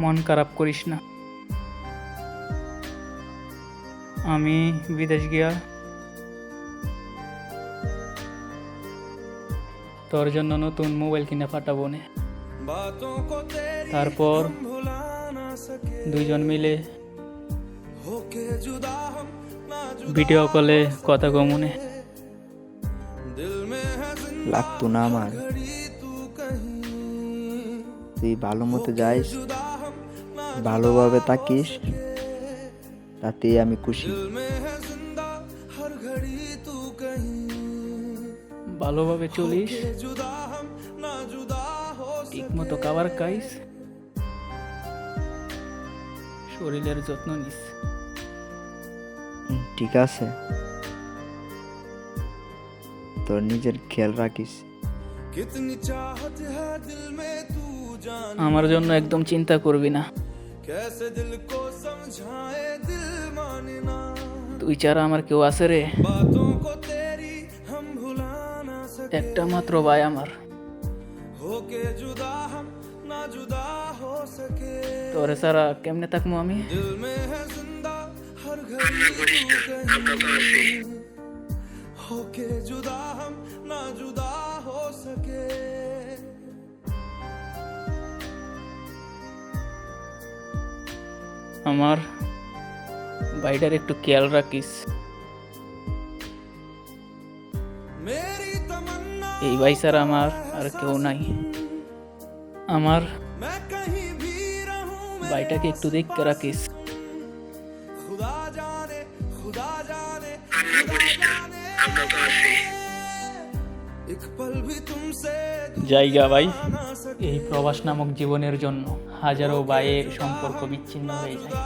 মন খারাপ করিস না। আমি বিদেশ গিয়া তোর জন্য নতুন মোবাইল কিনে পাঠাবো তারপর দুইজন মিলে ভিডিও কলে কথা কমুনে লাগতো না আমার। তুই ভালো মতো যাইস। ভালোভাবে থাকিস তাতে আমি খুশি। ভালোভাবে চলিস ঠিক মতো খাবার খাইস শরীরের যত্ন নিস। ঠিক আছে। তোর নিজের খেয়াল রাখিস। আমার জন্য একদম চিন্তা করবি না। कैसे दिल को समझाए दिल माने ना তুই ছাড়া আমার কেউ আছে রে बातों को तेरी हम भुला ना सके একটা মাত্র ভাই আমার होके जुदा हम ना जुदा हो सके তোরে ছাড়া কেমনে থাকবো আমি दिल में है जिंदा हर घड़ी तू कहीं আমার বাড়িটার একটু খেয়াল রাখিস। এই ভাই স্যার আমার আর কেউ নাই। আমার বাড়িটাকে একটু দেখতে রাখিস। আমরা তো আছি। জায়গা ভাই এই প্রবাস নামক জীবনের জন্য হাজারো বাইয়ের সম্পর্ক বিচ্ছিন্ন হয়ে যায়।